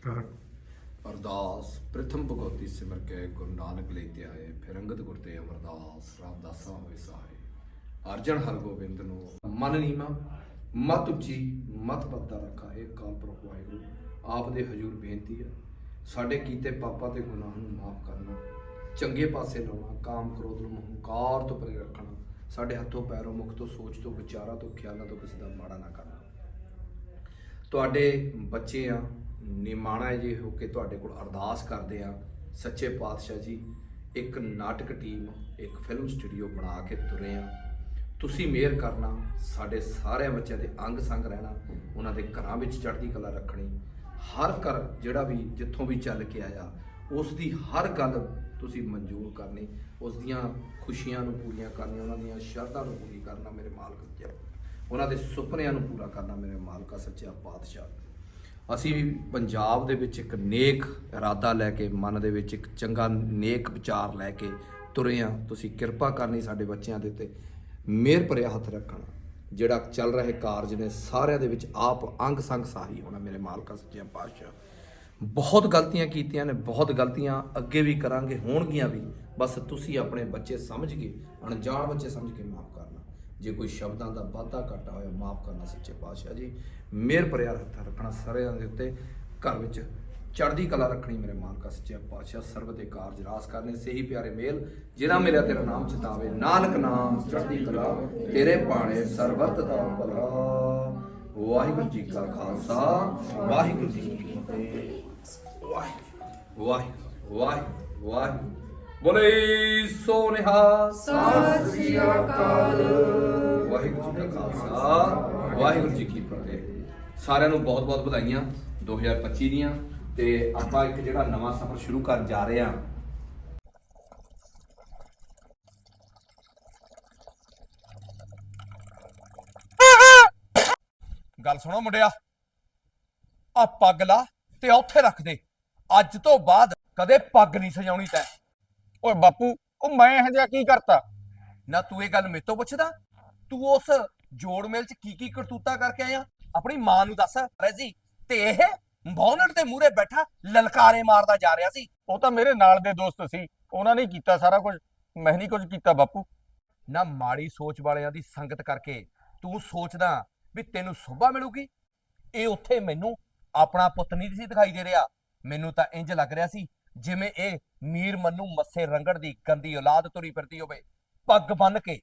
Start ਅਰਦਾਸ, ਪ੍ਰਥਮ ਭਗਵਤੀ ਸਿਮਰ ਕੇ ਗੁਰੂ ਨਾਨਕ ਲਈ ਤੇ ਆਏ ਗੁਰ ਤੇ ਅਮਰਦਾਸ, ਰਾਮਦਾਸਾ ਹੋਏ ਸਹਾਏ ਅਰਜਨ ਹਰਗੋਬਿੰਦ ਨੂੰ ਮਨ ਨੀਮਾ ਮਤ ਉੱਚੀ, ਮਤ ਬੱਦਾ ਰੱਖਾ, ਇਹ ਕਾਲ ਪ੍ਰਭੂ ਵਾਹਿਗੁਰੂ, ਆਪ ਦੇ ਹਜ਼ੂਰ ਬੇਨਤੀ ਹੈ। ਸਾਡੇ ਕੀਤੇ ਪਾਪਾਂ ਤੇ ਗੁਨਾਹ ਨੂੰ ਮਾਫ ਕਰਨਾ, ਚੰਗੇ ਪਾਸੇ ਲਾਉਣਾ, ਕਾਮ ਕ੍ਰੋਧ ਨੂੰ ਹੰਕਾਰ ਤੋਂ ਪਰੇ ਰੱਖਣਾ, ਸਾਡੇ ਹੱਥੋਂ, ਪੈਰੋਂ, ਮੁਖ ਤੋਂ, ਸੋਚ ਤੋਂ, ਵਿਚਾਰਾਂ ਤੋਂ, ਖਿਆਲਾਂ ਤੋਂ ਕਿਸੇ ਦਾ ਮਾੜਾ ਨਾ ਕਰਨਾ। ਤੁਹਾਡੇ ਬੱਚੇ ਆ ਨਿਮਾਣਾ ਜੇ ਹੋ ਕੇ ਤੁਹਾਡੇ ਕੋਲ ਅਰਦਾਸ ਕਰਦੇ ਆ, ਸੱਚੇ ਪਾਤਸ਼ਾਹ ਜੀ, ਇੱਕ ਨਾਟਕ ਟੀਮ, ਇੱਕ ਫਿਲਮ ਸਟੂਡੀਓ ਬਣਾ ਕੇ ਤੁਰੇ ਆ। ਤੁਸੀਂ ਮਿਹਰ ਕਰਨਾ, ਸਾਡੇ ਸਾਰਿਆਂ ਬੱਚਿਆਂ ਦੇ ਅੰਗ ਸੰਗ ਰਹਿਣਾ, ਉਹਨਾਂ ਦੇ ਘਰਾਂ ਵਿੱਚ ਚੜ੍ਹਦੀ ਕਲਾ ਰੱਖਣੀ। ਹਰ ਘਰ ਜਿਹੜਾ ਵੀ ਜਿੱਥੋਂ ਵੀ ਚੱਲ ਕੇ ਆਇਆ, ਉਸ ਦੀ ਹਰ ਗੱਲ ਤੁਸੀਂ ਮਨਜ਼ੂਰ ਕਰਨੀ। ਉਸ ਦੀਆਂ ਖੁਸ਼ੀਆਂ ਨੂੰ ਪੂਰੀਆਂ ਕਰਨੀਆਂ ਉਹਨਾਂ ਦੀਆਂ ਸ਼ਰਧਾ ਨੂੰ ਪੂਰੀ ਕਰਨਾ ਮੇਰੇ ਮਾਲਕ ਜੀ ਉਹਨਾਂ ਦੇ ਸੁਪਨਿਆਂ ਨੂੰ ਪੂਰਾ ਕਰਨਾ ਮੇਰੇ ਮਾਲਕਾ, ਸੱਚਾ ਪਾਤਸ਼ਾਹ। ਅਸੀਂ ਵੀ ਪੰਜਾਬ ਦੇ ਵਿੱਚ ਇੱਕ ਨੇਕ ਇਰਾਦਾ ਲੈ ਕੇ, ਮਨ ਦੇ ਵਿੱਚ ਇੱਕ ਚੰਗਾ ਨੇਕ ਵਿਚਾਰ ਲੈ ਕੇ ਤੁਰੇ ਆ ਤੁਸੀਂ ਕਿਰਪਾ ਕਰਨੀ ਸਾਡੇ ਬੱਚਿਆਂ ਦੇ ਉੱਤੇ। ਮਿਹਰ ਭਰਿਆ ਹੱਥ ਰੱਖਣਾ। ਜਿਹੜਾ ਚੱਲ ਰਹੇ ਕਾਰਜ ਨੇ, ਸਾਰਿਆਂ ਦੇ ਵਿੱਚ ਆਪ ਅੰਗ ਸੰਗ ਸਾਹੀ ਹੋਣਾ ਮੇਰੇ ਮਾਲਕਾ ਸੱਚਾ ਪਾਤਸ਼ਾਹ। ਬਹੁਤ ਗਲਤੀਆਂ ਕੀਤੀਆਂ ਨੇ, ਬਹੁਤ ਗਲਤੀਆਂ ਅੱਗੇ ਵੀ ਕਰਾਂਗੇ, ਹੋਣਗੀਆਂ ਵੀ। ਬਸ ਤੁਸੀਂ ਆਪਣੇ ਬੱਚੇ ਸਮਝ ਕੇ, ਅਣਜਾਣ ਬੱਚੇ ਸਮਝ ਕੇ ਮਾਫ ਕਰਨਾ। ਜੇ ਕੋਈ ਸ਼ਬਦਾਂ ਦਾ ਵਾਧਾ ਘਾਟਾ ਹੋਇਆ, ਮਾਫ ਕਰਨਾ ਸੱਚੇ ਪਾਤਸ਼ਾਹ ਜੀ। ਮਿਹਰ ਭਰਿਆ ਹੱਥ ਰੱਖਣਾ ਸਾਰਿਆਂ ਦੇ ਉੱਤੇ। ਘਰ ਵਿੱਚ ਚੜ੍ਹਦੀ ਕਲਾ ਰੱਖਣੀ ਮੇਰੇ ਮਾਲਕਾ ਸੱਚੇ ਪਾਤਸ਼ਾਹ, ਸਰਬ ਦੇ ਕਾਰਜ ਰਾਸ ਕਰਨੇ, ਸਹੀ ਪਿਆਰੇ ਮੇਲ, ਜਿਨ੍ਹਾਂ ਮਿਲਿਆ ਤੇਰਾ ਨਾਮ ਚਿਤਾਵੇ। ਨਾਨਕ ਨਾਮ, ਚੜ੍ਹਦੀ ਕਲਾ, ਤੇਰੇ ਬਾਣੇ ਸਰਬਤ ਦਾ ਭਲਾ। ਵਾਹਿਗੁਰੂ ਜੀ ਕਾ ਖਾਲਸਾ, ਵਾਹਿਗੁਰੂ ਜੀ ਕੀ ਫਤਿਹ। ਵਾਹਿਗੁਰੂ ਵਾਹਿਗੁਰੂ ਵਾਹਿਗੁਰੂ। ਵਾਹਿਗੁਰੂ ਬੋਲੇ ਸੋ ਸਤਿ ਸ੍ਰੀ ਅਕਾਲ। ਵਾਹਿਗੁਰੂ ਖਾਲਸਾ, ਵਾਹਿਗੁਰੂ ਜੀ ਕੀ ਫਤਿਹ। ਸਾਰਿਆਂ ਨੂੰ ਬਹੁਤ ਬਹੁਤ ਵਧਾਈਆਂ 2025 ਦੀਆਂ ਤੇ ਆਪਾਂ ਇੱਕ ਜਿਹੜਾ ਨਵਾਂ ਸਫ਼ਰ ਸ਼ੁਰੂ ਕਰਨ ਜਾ ਰਹੇ ਹਾਂ। ਗੱਲ ਸੁਣੋ ਮੁੰਡਿਆ ਆ ਪੱਗ ਲਾ ਤੇ ਉੱਥੇ ਰੱਖ ਦੇ। ਅੱਜ ਤੋਂ ਬਾਅਦ ਕਦੇ ਪੱਗ ਨਹੀਂ ਸਜਾਉਣੀ ਤੈਂ। ਓਏ ਬਾਪੂ, ਉਹ ਮੈਂ ਇਹ ਜਿਹਾ ਕੀ ਕਰਤਾ? ਨਾ ਤੂੰ ਇਹ ਗੱਲ ਮੇਰੇ ਤੋਂ ਪੁੱਛਦਾ, ਤੂੰ ਉਸ ਜੋੜ ਮੇਲ 'ਚ ਕੀ ਕੀ ਕਰਤੂਤਾ ਕਰਕੇ ਆਇਆ ਆਪਣੀ ਮਾਂ ਨੂੰ ਦੱਸ ਰੈਜ਼ੀ ਤੇ ਇਹ ਬੌਨਟ ਦੇ ਮੂਹਰੇ ਬੈਠਾ ਲਲਕਾਰੇ ਮਾਰਦਾ ਜਾ ਰਿਹਾ ਸੀ। ਉਹ ਤਾਂ ਮੇਰੇ ਨਾਲ ਦੇ ਦੋਸਤ ਸੀ। ਉਹਨਾਂ ਨੇ ਕੀਤਾ ਸਾਰਾ ਕੁਝ। ਮੈਂ ਨਹੀਂ ਕੁਝ ਕੀਤਾ ਬਾਪੂ। ਨਾ ਮਾੜੀ ਸੋਚ ਵਾਲਿਆਂ ਦੀ ਸੰਗਤ ਕਰਕੇ ਤੂੰ ਸੋਚਦਾ ਵੀ ਤੈਨੂੰ ਸੋਭਾ ਮਿਲੂਗੀ? ਇਹ ਉੱਥੇ ਮੈਨੂੰ ਆਪਣਾ ਪੁੱਤ ਨਹੀਂ ਸੀ ਦਿਖਾਈ ਦੇ ਰਿਹਾ। ਮੈਨੂੰ ਤਾਂ ਇੰਜ ਲੱਗ ਰਿਹਾ ਸੀ ਜਿਵੇਂ ਇਹ ਮੀਰ ਮੰਨੂ ਮੱਸੇ ਰੰਗੜ ਦੀ ਗੰਦੀ ਔਲਾਦ ਤੁਰੀ ਫਿਰਦੀ ਹੋਵੇ। ਪੱਗ ਬੰਨ ਕੇ